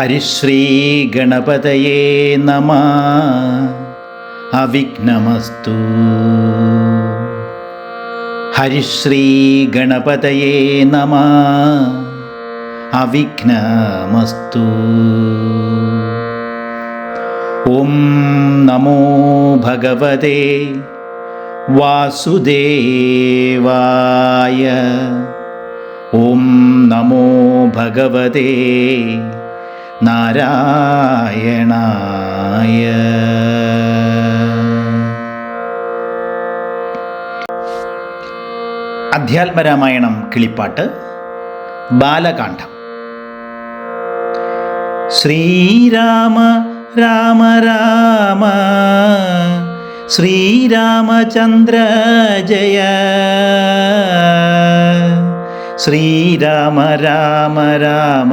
हरिश्रीगणपतये नमः। अविघ्नमस्तु। हरिश्रीगणपतये नमः। अविघ्नमस्तु। ॐ नमो भगवते वासुदेवाय। ॐ नमो भगवते നാരായണായ. അധ്യാത്മരാമായണം കിളിപ്പാട്ട് ബാലകാന്ഡം. ശ്രീരാമ രാമ രാമ ശ്രീരാമചന്ദ്ര ജയ. ശ്രീരാമ രാമ രാമ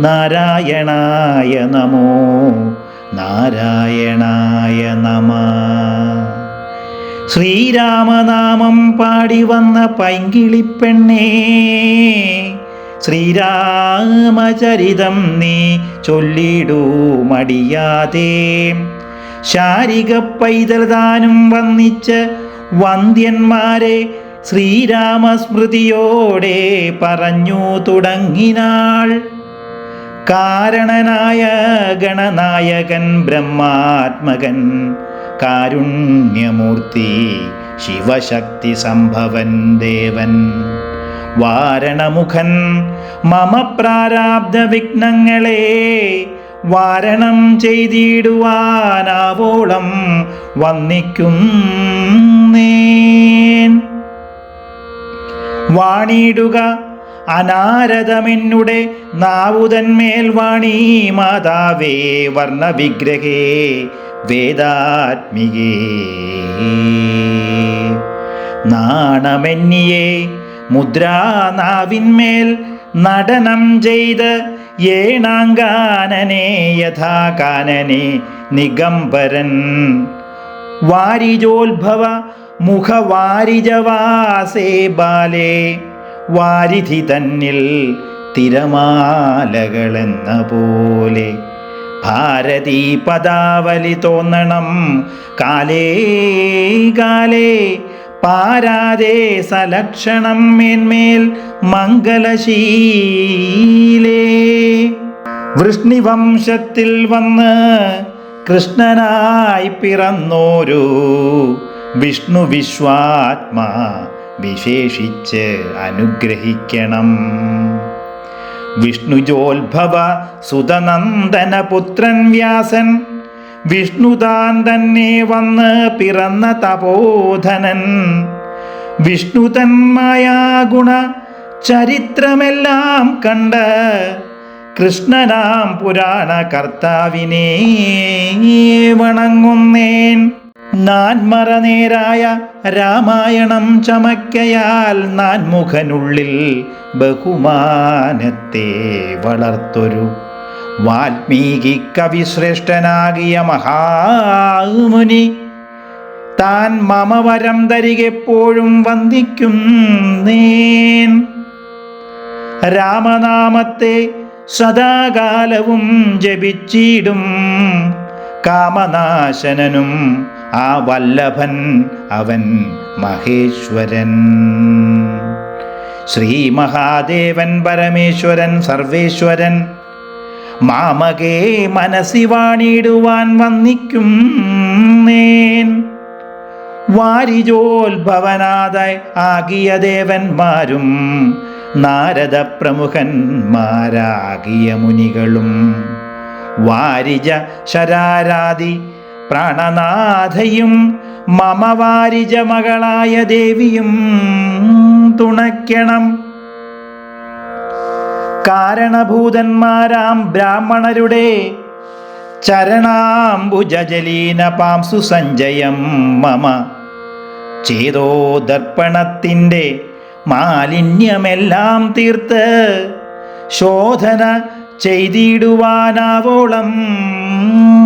നാരായണായ നമോ. നാരായണായ നമ. ശ്രീരാമനാമം പാടി വന്ന പൈങ്കിളിപ്പെണ്ണേ. ശ്രീരാമചരിതം നീ ചൊല്ലിടൂ മടിയാതെ. ശാരിക പൈതൃദാനും വന്നിച്ച് വന്ദ്യന്മാരെ ശ്രീരാമസ്മൃതിയോടെ പറഞ്ഞു തുടങ്ങിനാൾ. കാരണനായ ഗണനായകൻ ബ്രഹ്മാത്മകൻ കാരുണ്യമൂർത്തി ശിവശക്തി സംഭവൻ ദേവൻ. വാരണമുഖൻ മമ പ്രാരാബ്ധ വിഘ്നങ്ങളെ വാരണം ചെയ്തിടുവാനാവോളം വന്നിക്കുന്നേൻ. വാണിടുക അനാരതമെന്നുടെ നാവുതന്മേൽ വാണി മാതാവേ വർണവിഗ്രഹേ വേദാത്മികേ. നാണമെന്നിയെ മുദ്രാനാവിന്മേൽ നടനം ചെയ്ത് ഏണാങ്കാനനെ യഥാകാനനെ നിഗംബരൻ. വാരിജോത്ഭവ മുഖവാരിജവാസേ ബാലേ. വാരിധി തന്നിൽ തിരമാലകളെന്ന പോലെ ഭാരതീ പദാവലി തോന്നണം. കാലേ കാലേ പാരാതെ സലക്ഷണം മേന്മേൽ മംഗലശീലേ. വൃഷ്ണിവംശത്തിൽ വന്ന് കൃഷ്ണനായി പിറന്നോരു വിഷ്ണു വിശ്വാത്മാ വിശേഷിച്ച് അനുഗ്രഹിക്കണം. വിഷ്ണുജോത്ഭവ സുതനന്ദന പുത്രൻ വ്യാസൻ വിഷ്ണുതാൻ തന്നെ വന്ന് പിറന്ന തപോധനൻ വിഷ്ണുതന്മായാഗുണ ചരിത്രമെല്ലാം കണ്ട് കൃഷ്ണനാം പുരാണ കർത്താവിനെ വണങ്ങുന്നേൻ. നാൻമറനേരായ രാമായണം ചമക്കയാൽ നാൻമുഖനുള്ളിൽ ബഹുമാനത്തെ വളർത്തൊരു വാൽമീകി കവിശ്രേഷ്ഠനാകിയ മഹാമുനി. താൻ മമവരം തരികെപ്പോഴും വന്ദിക്കുന്നേൻ. രാമനാമത്തെ സദാകാലവും ജപിച്ചിടും. കാമനാശനനും ആ വല്ലഭൻ അവൻ മഹേശ്വരൻ. ശ്രീ മഹാദേവൻ പരമേശ്വരൻ സർവേശ്വരൻ മാമകേ മനസ്സി വാണിടുവാൻ വന്നിക്കും നേൻ വാരിജോത്ഭവനാഥ ആകിയ ദേവന്മാരും നാരദ പ്രമുഖന്മാരാകിയ മുനികളും. വാരിജ ശരാരാദി പ്രാണനാഥയും മമ വാരിജ മകളായ ദേവിയും തുണയ്ക്കണം. കാരണഭൂതന്മാരാം ബ്രാഹ്മണരുടെ ചരണാംബുജലീന പാംസു സഞ്ജയം മമ. ചേതോ ദർപ്പണത്തിന്റെ മാലിന്യമെല്ലാം തീർത്ത് ശോധന ചെയ്തിടുവാനാവോളം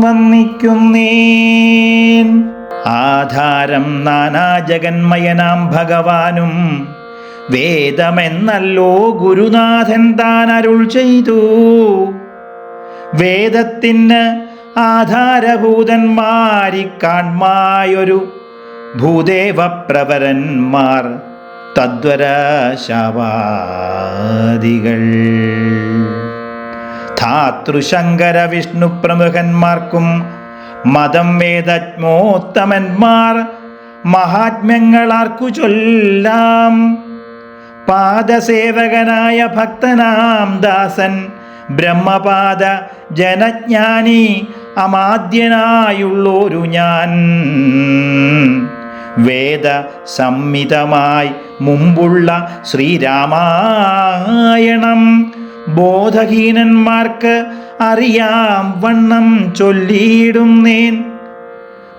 വന്നിക്കുന്നേൻ. ആധാരം നാനാ ജഗന്മയനാം ഭഗവാനും വേദമെന്നല്ലോ ഗുരുനാഥൻ താൻ അരുൾ ചെയ്തു. വേദത്തിന് ആധാരഭൂതന്മാരിക്കാൺമായൊരു ഭൂദേവപ്രവരന്മാർ തദ്വര ശാവാദികൾ ധാതൃശങ്കര വിഷ്ണു പ്രമുഖന്മാർക്കും മതം വേദജ്ഞോത്തമന്മാർ മഹാത്മ്യങ്ങളാർക്കു ചൊല്ലാം. പാദസേവകനായ ഭക്തനാം ദാസൻ ബ്രഹ്മപാദ ജനജ്ഞാനി അമാദ്യനായുള്ളൊരു ഞാൻ. വേദ സംമിതമായി മുമ്പുള്ള ശ്രീരാമായണം ബോധഹീനന്മാർക്ക് അറിയാം വണ്ണം ചൊല്ലിയിടുന്നേൻ.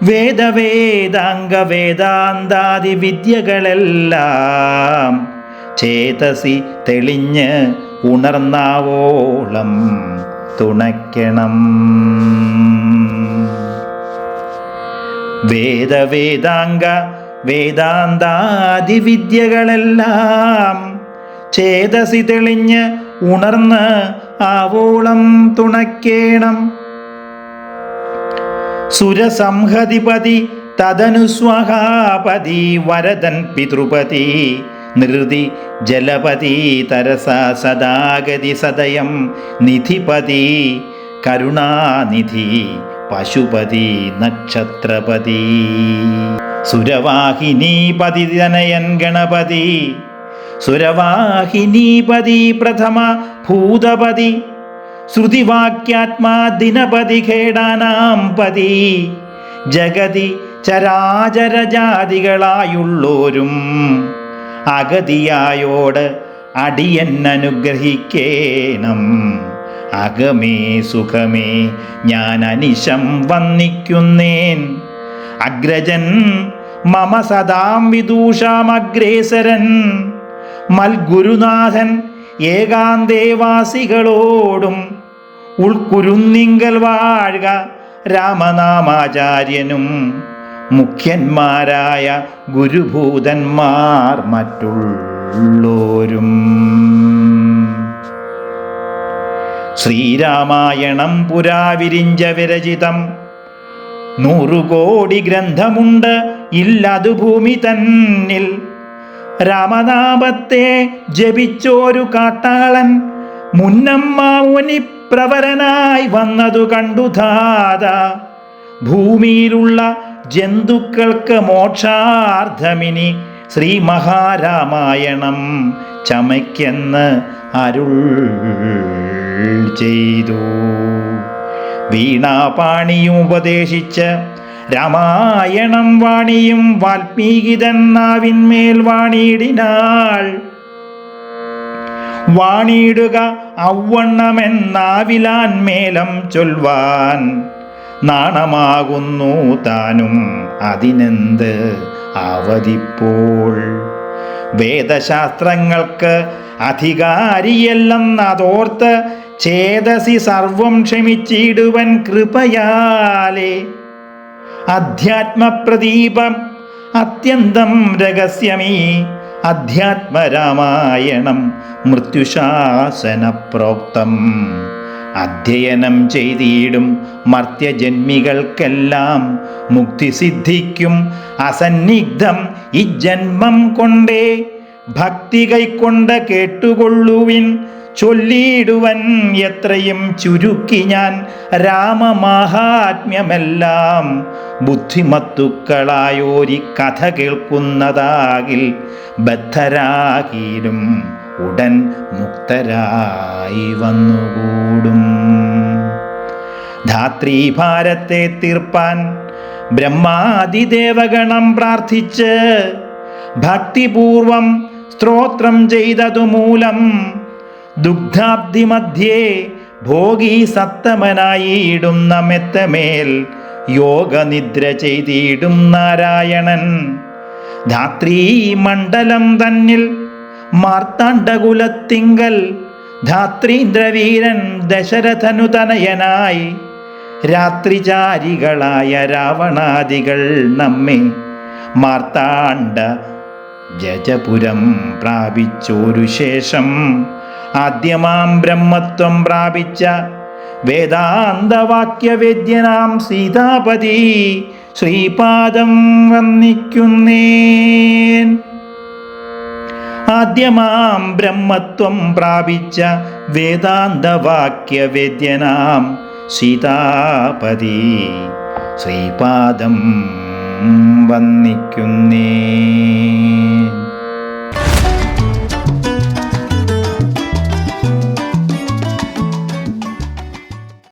വേദവേദാംഗ വേദാന്താദി വിദ്യകളെല്ലാം ചേതസി തെളിഞ്ഞ് ഉണർന്നാവോളം തുണയ്ക്കണം. വേദവേദാംഗ വേദാന്താദി വിദ്യകളെല്ലാം ചേതസി തെളിഞ്ഞ് ഉണർന്ന് ആവോളം തുണക്കേണം. സുരസംഹതിപതി തദനുസ്വഹാപതി വരദൻ പിതൃപതി നൃതി ജലപതി തരസ സദാഗതി സദയം നിധിപതി കരുണാനിധി പശുപതി നക്ഷത്രപതി. സുരവാഹിനി തനയൻ ഗണപതി സുരവാഹിനീപതി പ്രഥമ ഭൂതപതി. ശ്രുതിവാക്യാത്മാ ദിനപതി ഖേടാനാം പതി. ജഗതി ചരാചരജാതികളായുള്ളോരും അഗതിയായോട് അടിയൻ അനുഗ്രഹിക്കേണം അകമേ സുഖമേ ഞാൻ അനിശം വന്നിക്കുന്നേൻ. അഗ്രജൻ മമ സദാം വിദൂഷാമഗ്രേസരൻ. മൽഗുരുനാഥൻ ഏകാന്തേവാസികളോടും ഉൾക്കുരുന്നിങ്കൽ വാഴുക രാമനാമാചാര്യനും മുഖ്യന്മാരായ ഗുരുഭൂതന്മാർ മറ്റുള്ളോരും. ശ്രീരാമായണം പുരാവിരിഞ്ച വിരചിതം. നൂറുകോടി ഗ്രന്ഥമുണ്ട് ഇല്ലതു ഭൂമി തന്നിൽ. രാമനാമത്തെ ജപിച്ചോരു കാട്ടാളൻ മുന്നമ്മാവുനി പ്രവരനായി വന്നതു കണ്ടു ധാത ഭൂമിയിലുള്ള ജന്തുക്കൾക്ക് മോക്ഷാർത്ഥമിനി ശ്രീ മഹാരാമായണം ചമയ്ക്കെന്ന് അരുൾ ചെയ്തു. വീണാപാണിയും ഉപദേശിച്ച് രാമായണം വാണിയും വാൽമീകിതൻ നാവിന്മേൽ വാണിയിടിനാൾ. വാണിയിടുക ഔവണ്ണമെന്നാവിലാൻ മേലം ചൊൽവാൻ. നാണമാകുന്നു താനും അതിനെന്ത് അവതിപ്പോൾ വേദശാസ്ത്രങ്ങൾക്ക് അധികാരിയല്ലെന്നതോർത്ത് ചേതസി സർവം ക്ഷമിച്ചിടുവൻ കൃപയാലേ. അധ്യാത്മപ്രദീപം. അത്യന്തം രഹസ്യമീ അധ്യാത്മരാമായണം മൃത്യുശാസന പ്രോക്തം അധ്യയനം ചെയ്തിടും മർത്യജന്മികൾക്കെല്ലാം. മുക്തി സിദ്ധിക്കും അസന്നിഗ്ധം ജന്മം കൊണ്ടേ ഭക്തി കൈക്കൊണ്ട കേട്ടുകൊള്ളുവിൻ ചൊല്ലിയിടുവൻ എത്രയും ചുരുക്കി ഞാൻ രാമമാഹാത്മ്യമെല്ലാം ബുദ്ധിമത്തുക്കളായോരി കഥ കേൾക്കുന്നതാകിൽ ബദ്ധരാകിലും ഉടൻ മുക്തരായി വന്നുകൂടും. ധാത്രീഭാരത്തെ തീർപ്പാൻ ബ്രഹ്മാതിദേവഗണം പ്രാർത്ഥിച്ച് ഭക്തിപൂർവം സ്ത്രോത്രം ചെയ്തതു മൂലം ദുഗ്ധാബ്ദി മധ്യേ ഭോഗി സത്തമനായിടുന്ന മെത്തമേൽ യോഗനിദ്ര ചെയ്തിടും നാരായണൻ. ധാത്രീ മണ്ഡലം തന്നിൽ മാർത്താണ്ഡകുലത്തിങ്കൽ ധാത്രീന്ദ്രവീരൻ ദശരഥനു തനയനായി രാത്രിചാരികളായ രാവണാദികൾ നമ്മെ മാർത്താണ്ഡ ജജപുരം പ്രാപിച്ചോരു ശേഷം ആദ്യമാം ബ്രഹ്മത്വം പ്രാപിച്ച വേദാന്തവാക്യവേദ്യനാം സീതാപതി ശ്രീപാദം വന്ദിക്കുന്നേൻ. ആദ്യമാം ബ്രഹ്മത്വം പ്രാപിച്ച വേദാന്തവാക്യവേദ്യനാം സീതാപതി ശ്രീപാദം വന്നിക്കുന്നേ